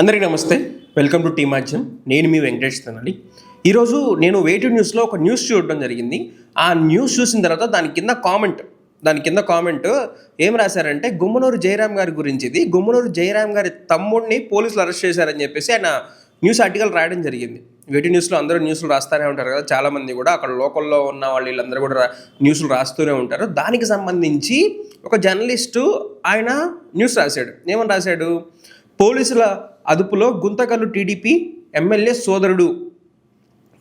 అందరికీ నమస్తే. Welcome to tea మాధ్యం నేను మీ వెంకటేష్ తనాలి. ఈరోజు నేను వెయిట్ న్యూస్లో ఒక న్యూస్ చూడడం జరిగింది. ఆ న్యూస్ చూసిన తర్వాత దాని కింద కామెంట్ దాని కింద కామెంట్ ఏం రాశారంటే గుమ్మనూరు జయరాం గారి గురించి ఇది. గుమ్మనూరు జయరాం గారి తమ్ముడిని పోలీసులు అరెస్ట్ చేశారని చెప్పేసి ఆయన న్యూస్ ఆర్టికల్ రాయడం జరిగింది. వేటి న్యూస్లో అందరూ న్యూస్లు రాస్తూనే ఉంటారు కదా. చాలామంది కూడా అక్కడ లోకల్లో ఉన్న వాళ్ళు వీళ్ళందరూ కూడా న్యూస్లు రాస్తూనే ఉంటారు. దానికి సంబంధించి ఒక జర్నలిస్టు ఆయన న్యూస్ రాశాడు. ఏమని రాశాడు? పోలీసుల అదుపులో గుంతకల్లు టీడీపీ ఎమ్మెల్యే సోదరుడు.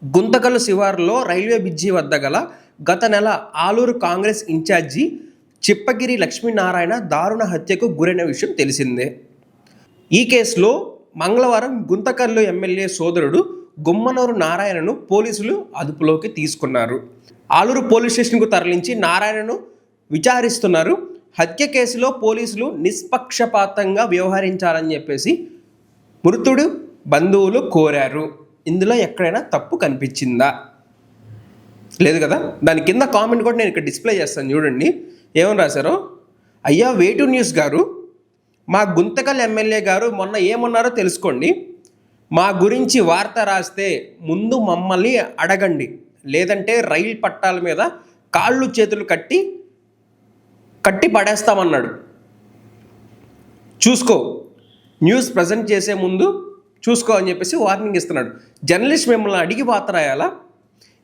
గుంతకల్లు శివారులో రైల్వే బ్రిడ్జి వద్ద గల గత నెల ఆలూరు కాంగ్రెస్ ఇన్ఛార్జి చిప్పగిరి లక్ష్మీనారాయణ దారుణ హత్యకు గురైన విషయం తెలిసిందే. ఈ కేసులో మంగళవారం గుంతకల్లు ఎమ్మెల్యే సోదరుడు గుమ్మనూరు నారాయణను పోలీసులు అదుపులోకి తీసుకున్నారు. ఆలూరు పోలీస్ స్టేషన్కు తరలించి నారాయణను విచారిస్తున్నారు. హత్య కేసులో పోలీసులు నిష్పక్షపాతంగా వ్యవహరించాలని చెప్పేసి మృతుడు బంధువులు కోరారు. ఇందులో ఎక్కడైనా తప్పు కనిపించిందా? లేదు కదా? దాని కింద కామెంట్ కూడా నేను ఇక్కడ డిస్ప్లే చేస్తాను చూడండి. ఏమని రాశారో? అయ్యా వేటు న్యూస్ గారు మా గుంతకల్ ఎమ్మెల్యే గారు మొన్న ఏమన్నారో తెలుసుకోండి. మా గురించి వార్త రాస్తే ముందు మమ్మల్ని అడగండి. లేదంటే రైలు పట్టాల మీద కాళ్ళు చేతులు కట్టి కట్టి పడేస్తామన్నాడు. చూసుకో న్యూస్ ప్రజెంట్ చేసే ముందు చూసుకో అని చెప్పేసి వార్నింగ్ ఇస్తున్నాడు. జర్నలిస్ట్ మిమ్మల్ని అడిగి వార్త రాయాలా?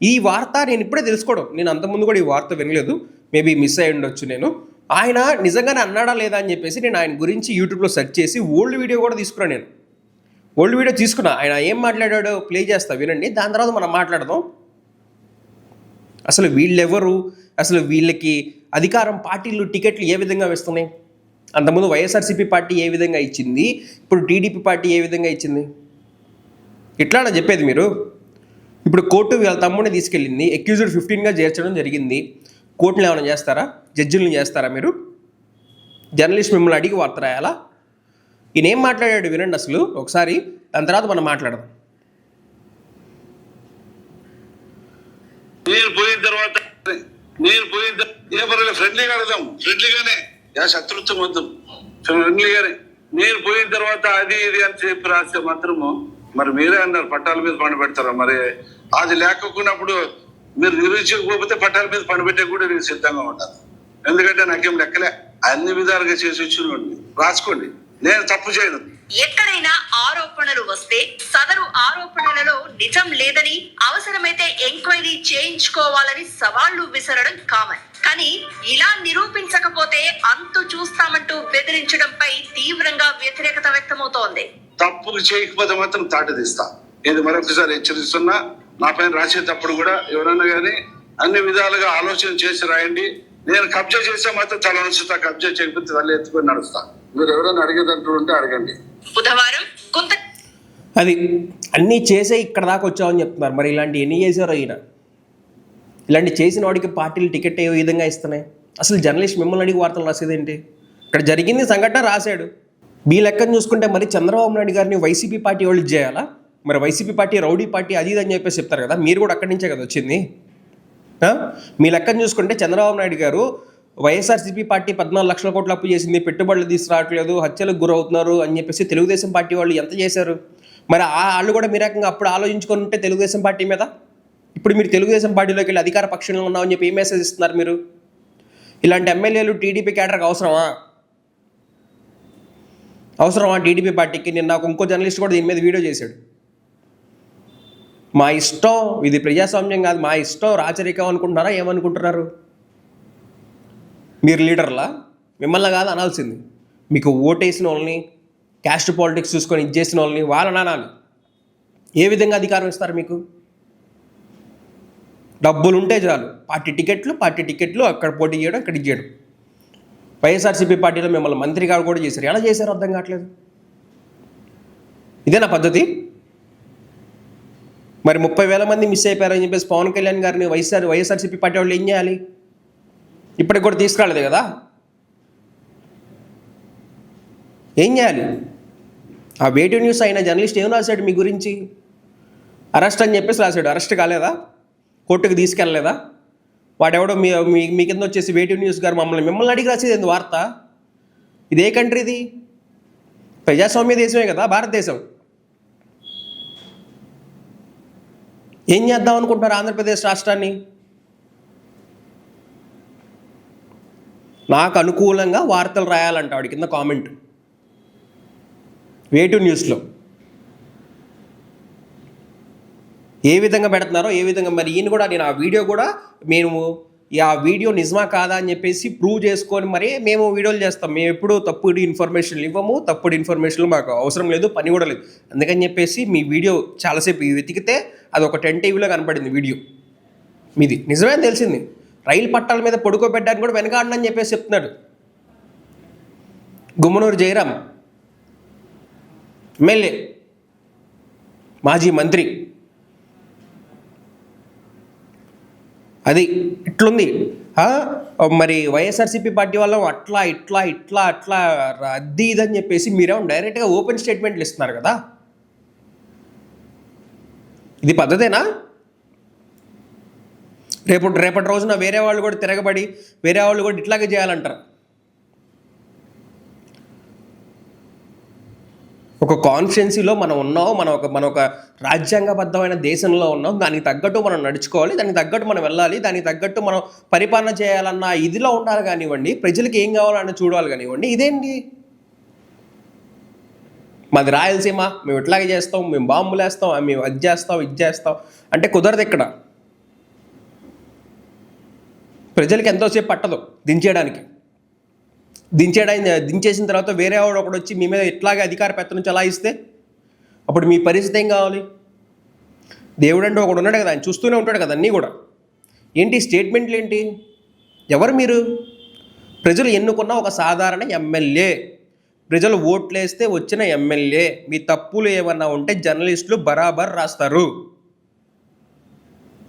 ఈ వార్త నేను ఇప్పుడే తెలుసుకోవడం. నేను అంతకుముందు కూడా ఈ వార్త వినలేదు. మేబీ మిస్ అయి ఉండొచ్చు నేను. ఆయన నిజంగానే అన్నాడా లేదా అని చెప్పేసి నేను ఆయన గురించి యూట్యూబ్లో సెర్చ్ చేసి ఓల్డ్ వీడియో కూడా తీసుకున్నాను నేను. ఓల్డ్ వీడియో తీసుకున్నా. ఆయన ఏం మాట్లాడాడో ప్లే చేస్తా వినండి. దాని తర్వాత మనం మాట్లాడదాం. అసలు వీళ్ళెవరు? అసలు వీళ్ళకి అధికారం పార్టీలు టికెట్లు ఏ విధంగా వేస్తున్నాయి? అంతకుముందు వైఎస్ఆర్సీపీ పార్టీ ఏ విధంగా ఇచ్చింది? ఇప్పుడు టీడీపీ పార్టీ ఏ విధంగా ఇచ్చింది? ఇట్లానా చెప్పేది మీరు. ఇప్పుడు కోర్టు వీళ్ళ తమ్ముడిని తీసుకెళ్ళింది అక్యూజ్డ్ ఫిఫ్టీన్గా చేర్చడం జరిగింది. కోర్టులు ఏమైనా చేస్తారా? జడ్జిలను చేస్తారా మీరు? జర్నలిస్ట్ మిమ్మల్ని అడిగి వార్త రాయాలా? ఈయన ఏం మాట్లాడాడు వినండి అసలు. ఒకసారి దాని తర్వాత మనం మాట్లాడదాం. నేను పోయిన తర్వాత నేను పోయిన ఏ పర్వాలేదు ఫ్రెండ్లీగా అడదాం ఫ్రెండ్లీగానే యా శత్రుత్వం వద్దు. ఫ్రెండ్లీగానే నేను పోయిన తర్వాత అది ఇది అని చెప్పి రాస్తే మాత్రము మరి మీరే అన్నారు పట్టాల మీద పండు పెడతారా? మరి అది లేకపోయినప్పుడు మీరు నిరూపించకపోతే పట్టాల మీద పండు పెట్టే కూడా నేను సిద్ధంగా ఉంటాను. ఎందుకంటే నాకేం లెక్కలే. అన్ని విధాలుగా చేసి వచ్చిన రాసుకోండి. నేను తప్పు చేయను. ఎక్కడైనా ఆరోపణలు వస్తే సదరు ఆరోపణలలో నిజం లేదని అవసరమైతే ఎంక్వైరీ చేయించుకోవాలని సవాళ్ళు విసరడం కామన్ కానీ ఇలా నిరూపించకపోతే అంతు చూస్తామంటూ బెదిరించడంపై తీవ్రంగా వ్యతిరేకత వ్యక్తమవుతోంది. తప్పులు చేయకపోతే మాత్రం తాటదిస్తా. నేను మరొకసారి హెచ్చరిస్తున్నా నా పైన రాసేటప్పుడు కూడా ఎవరన్నా కానీ అన్ని విధాలుగా ఆలోచన చేసి రాయండి. నేను కబ్జా చేస్తే మాత్రం తల నడుస్తా కబ్జా చేయకపోతే తల ఎత్తుకొని నడుస్తా. మీరు ఎవరైనా అడిగేదంటూ ఉంటే అడగండి. బుధవారం గుంత అది అన్నీ చేసే ఇక్కడ దాకా వచ్చామని చెప్తున్నారు. మరి ఇలాంటి ఎన్ని చేశారో ఈయన? ఇలాంటి చేసిన వాడికి పార్టీలు టికెట్ ఏ విధంగా ఇస్తున్నాయి? అసలు జర్నలిస్ట్ మిమ్మల్ని అడిగి వార్తలు రాసేదేంటి? ఇక్కడ జరిగింది సంఘటన రాశాడు. మీ లెక్కను చూసుకుంటే మరి చంద్రబాబు నాయుడు గారిని వైసీపీ పార్టీ వాళ్ళు చేయాలా? మరి వైసీపీ పార్టీ రౌడీ పార్టీ అది ఇది అని చెప్పేసి చెప్తారు కదా. మీరు కూడా అక్కడి నుంచే కదా వచ్చింది? మీ లెక్కను చూసుకుంటే చంద్రబాబు నాయుడు గారు వైఎస్ఆర్సీపీ పార్టీ పద్నాలుగు లక్షల కోట్ల అప్పు చేసింది పెట్టుబడులు తీసుకురావట్లేదు హత్యలకు గురవుతున్నారు అని చెప్పేసి తెలుగుదేశం పార్టీ వాళ్ళు ఎంత చేశారు? మరి ఆ వాళ్ళు కూడా మీ రకంగా అప్పుడు ఆలోచించుకొని ఉంటే తెలుగుదేశం పార్టీ మీద? ఇప్పుడు మీరు తెలుగుదేశం పార్టీలోకి వెళ్ళి అధికార పక్షంలో ఉన్నామని చెప్పి ఏ మెసేజ్ ఇస్తున్నారు మీరు? ఇలాంటి ఎమ్మెల్యేలు టీడీపీ క్యాడర్కి అవసరమా? అవసరమా టీడీపీ పార్టీకి? నిన్న నాకు ఇంకో జర్నలిస్ట్ కూడా దీని మీద వీడియో చేశాడు. మా ఇష్టం ఇది ప్రజాస్వామ్యం కాదు మా ఇష్టం రాచరికం అనుకుంటున్నారా ఏమనుకుంటున్నారు? మీరు లీడర్లా? మిమ్మల్ని కాదు అనాల్సింది. మీకు ఓటేసిన వాళ్ళని క్యాస్ట్ పాలిటిక్స్ చూసుకొని ఇది చేసిన వాళ్ళని వాళ్ళని అనాలి ఏ విధంగా అధికారం ఇస్తారు మీకు? డబ్బులు ఉంటే చాలు. పార్టీ టికెట్లు పార్టీ టికెట్లు అక్కడ పోటీ చేయడం ఇక్కడ ఇచ్చేయడం చేయడం. వైఎస్ఆర్సీపీ పార్టీలో మిమ్మల్ని మంత్రి గారు కూడా చేశారు. ఎలా చేశారు అర్థం కావట్లేదు. ఇదేనా పద్ధతి? మరి ముప్పై వేల మంది మిస్ అయిపోయారని చెప్పేసి పవన్ కళ్యాణ్ గారిని వైఎస్ఆర్ వైఎస్ఆర్సీపీ పార్టీ వాళ్ళు ఏం చేయాలి? ఇప్పటికి కూడా తీసుకురాలేదు కదా? ఏం చేయాలి? ఆ వేటి న్యూస్ అయిన జర్నలిస్ట్ ఏం రాశాడు మీ గురించి? అరెస్ట్ అని చెప్పేసి రాశాడు. అరెస్ట్ కాలేదా? కోర్టుకు తీసుకెళ్ళలేదా? వాడెవడో మీ మీ- కింద వచ్చేసి వేటి న్యూస్ గారు మమ్మల్ని మిమ్మల్ని అడిగి రాసేది ఏంది వార్త? ఇది ఏ కంట్రీ ఇది? ప్రజాస్వామ్య దేశమే కదా భారతదేశం. ఏం చేద్దాం అనుకుంటున్నారు ఆంధ్రప్రదేశ్ రాష్ట్రాన్ని? నాకు అనుకూలంగా వార్తలు రాయాలంట వాడి కింద కామెంట్. వేటు న్యూస్లో. ఏ విధంగా పెడుతున్నారో ఏ విధంగా మరి ఈయన కూడా నేను ఆ వీడియో కూడా మేము ఆ వీడియో నిజమా కాదా అని చెప్పేసి ప్రూవ్ చేసుకొని మరి మేము వీడియోలు చేస్తాం. మేము ఎప్పుడు తప్పుడు ఇన్ఫర్మేషన్లు ఇవ్వము తప్పుడు ఇన్ఫర్మేషన్లు మాకు అవసరం లేదు పని కూడా లేదు. అందుకని చెప్పేసి మీ వీడియో చాలాసేపు వెతికితే అది ఒక టెన్ టీవీలో కనపడింది వీడియో. మీది. నిజమే తెలిసింది? రైలు పట్టాల మీద పడుకోబెట్టడానికి కూడా వెనకాడనని చెప్పేసి చెప్తున్నాడు. గుమ్మనూరు జయరాం ఎమ్మెల్యే మాజీ మంత్రి. అది ఇట్లుంది. మరి వైఎస్ఆర్సీపీ పార్టీ వాళ్ళం అట్లా ఇట్లా ఇట్లా అట్లా అది ఇదని చెప్పేసి మీరేమో డైరెక్ట్గా ఓపెన్ స్టేట్మెంట్లు ఇస్తున్నారు కదా. ఇది పద్ధతేనా? రేపు రేపటి రోజున వేరే వాళ్ళు కూడా తిరగబడి వేరే వాళ్ళు కూడా ఇట్లాగే చేయాలంటారు. ఒక కాన్స్టిట్యున్సీలో మనం ఉన్నాం మనం ఒక మన ఒక రాజ్యాంగబద్ధమైన దేశంలో ఉన్నాం దానికి తగ్గట్టు మనం నడుచుకోవాలి దానికి తగ్గట్టు మనం వెళ్ళాలి దానికి తగ్గట్టు మనం పరిపాలన చేయాలన్న ఇదిలో ఉండాలి కానివ్వండి ప్రజలకు ఏం కావాలని చూడాలి కానివ్వండి ఇదేంటి? మాది రాయలసీమ మేము ఇట్లాగే చేస్తాం మేము బాంబులు వేస్తాం మేము అది చేస్తాం ఇది చేస్తాం అంటే కుదరదు ఇక్కడ. ప్రజలకి ఎంతోసేపు పట్టదు దించేయడానికి. దించేయడానికి దించేసిన తర్వాత వేరే వాడు ఒకడు వచ్చి మీ మీద ఇట్లాగే అధికార పెత్తనం చలాయిస్తే అప్పుడు మీ పరిస్థితి ఏం కావాలి? దేవుడు అంటే ఒకడు ఉన్నాడు కదా ఆయన చూస్తూనే ఉంటాడు కదా అన్నీ కూడా. ఏంటి స్టేట్మెంట్లు ఏంటి? ఎవరు మీరు? ప్రజలు ఎన్నుకున్న ఒక సాధారణ ఎమ్మెల్యే. ప్రజలు ఓట్లేస్తే వచ్చిన ఎమ్మెల్యే. మీ తప్పులు ఏమన్నా ఉంటే జర్నలిస్టులు బరాబర్ రాస్తారు.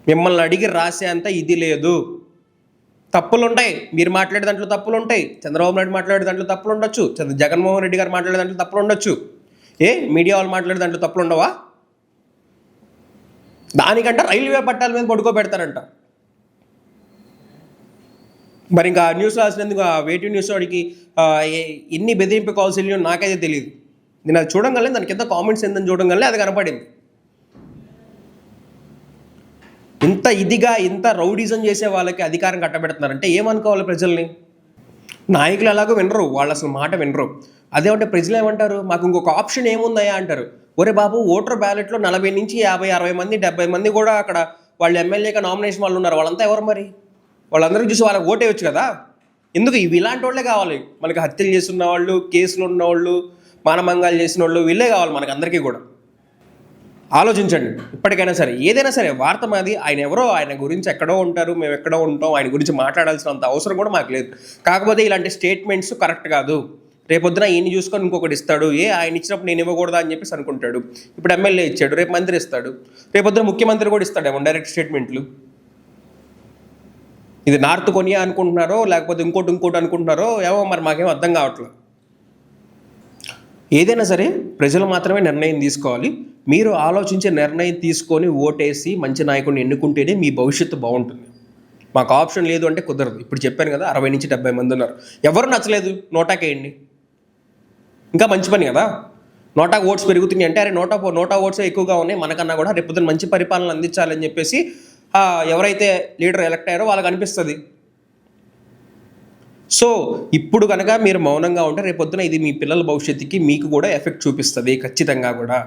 మిమ్మల్ని అడిగి రాసేంత ఇది లేదు. తప్పులు ఉంటాయి మీరు మాట్లాడే దాంట్లో తప్పులు ఉంటాయి చంద్రబాబు నాయుడు మాట్లాడే దాంట్లో తప్పులు ఉండొచ్చు చంద్ర జగన్మోహన్ రెడ్డి గారు మాట్లాడే దాంట్లో తప్పులు ఉండొచ్చు ఏ? మీడియా వాళ్ళు మాట్లాడే దాంట్లో తప్పులు ఉండవా దానికంటే రైల్వే పట్టాల మీద పడుకోబెడతారంట మరి ఇంకా ఆ న్యూస్ రాసినందుకు ఆ వేటి న్యూస్ వాడికి ఎన్ని బెదిరింపు కాల్స్ వెళ్ళినాయో నాకైతే తెలియదు నేను అది చూడంగానే దాని కింద కామెంట్స్ ఏందని చూడంగానే అది కనపడింది. ఇంత ఇదిగా ఇంత రౌడిజం చేసే వాళ్ళకి అధికారం కట్టబెడుతున్నారంటే ఏమనుకోవాలి ప్రజల్ని? నాయకులు ఎలాగో వినరు వాళ్ళు అసలు మాట వినరు. అదేమంటే ప్రజలు ఏమంటారు? మాకు ఇంకొక ఆప్షన్ ఏముందయా అంటారు. ఒరే బాబు ఓటర్ బ్యాలెట్లో నలభై నుంచి యాభై అరవై మంది డెబ్బై మంది కూడా అక్కడ వాళ్ళు ఎమ్మెల్యేగా నామినేషన్ వాళ్ళు ఉన్నారు. వాళ్ళంతా ఎవరు మరి? వాళ్ళందరికీ చూసి వాళ్ళకి ఓటేయచ్చు కదా? ఎందుకు ఇవి ఇలాంటి వాళ్ళే కావాలి? మనకి హత్యలు చేస్తున్న వాళ్ళు కేసులు ఉన్న వాళ్ళు మానమంగాలు చేసిన వాళ్ళు వీళ్ళే కావాలి మనకి అందరికీ కూడా. ఆలోచించండి. ఇప్పటికైనా సరే ఏదైనా సరే వార్త మాది. ఆయన ఎవరో ఆయన గురించి ఎక్కడో ఉంటారు మేము ఎక్కడో ఉంటాం ఆయన గురించి మాట్లాడాల్సినంత అవసరం కూడా మాకు లేదు. కాకపోతే ఇలాంటి స్టేట్మెంట్స్ కరెక్ట్ కాదు. రేపొద్దున ఈయన చూసుకొని ఇంకొకటి ఇస్తాడు. ఏ ఆయన ఇచ్చినప్పుడు నేను ఇవ్వకూడదా అని చెప్పేసి అనుకుంటాడు. ఇప్పుడు ఎమ్మెల్యే ఇచ్చాడు రేపు మంత్రి ఇస్తాడు. రేపొద్దున ముఖ్యమంత్రి కూడా ఇస్తాడేమో డైరెక్ట్ స్టేట్మెంట్లు ఇది నార్త్ కొనియా అనుకుంటున్నారో లేకపోతే ఇంకోటి ఇంకోటి అనుకుంటున్నారో ఏమో మరి మాకేం అర్థం కావట్లేదు. ఏదైనా సరే ప్రజలు మాత్రమే నిర్ణయం తీసుకోవాలి. మీరు ఆలోచించే నిర్ణయం తీసుకొని ఓటేసి మంచి నాయకుడిని ఎన్నుకుంటేనే మీ భవిష్యత్తు బాగుంటుంది. మాకు ఆప్షన్ లేదు అంటే కుదరదు. ఇప్పుడు చెప్పాను కదా అరవై నుంచి డెబ్బై మంది ఉన్నారు. ఎవరు నచ్చలేదు? నోటాకేయండి ఇంకా మంచి పని కదా? నోటా ఓట్స్ పెరుగుతున్నాయి అంటే అరే నోటా నోటా ఓట్స్ ఎక్కువగా ఉన్నాయి. మనకన్నా కూడా రేపు పొద్దున్న మంచి పరిపాలన అందించాలని చెప్పేసి ఎవరైతే లీడర్ ఎలక్ట్ అయ్యారో వాళ్ళకి అనిపిస్తుంది. సో ఇప్పుడు కనుక మీరు మౌనంగా ఉంటే రేపొద్దున ఇది మీ పిల్లల భవిష్యత్తుకి మీకు కూడా ఎఫెక్ట్ చూపిస్తుంది ఖచ్చితంగా కూడా.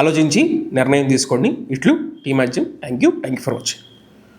ఆలోచించి నిర్ణయం తీసుకోండి. ఇట్లు టీ మధ్యం thank you thank you for watching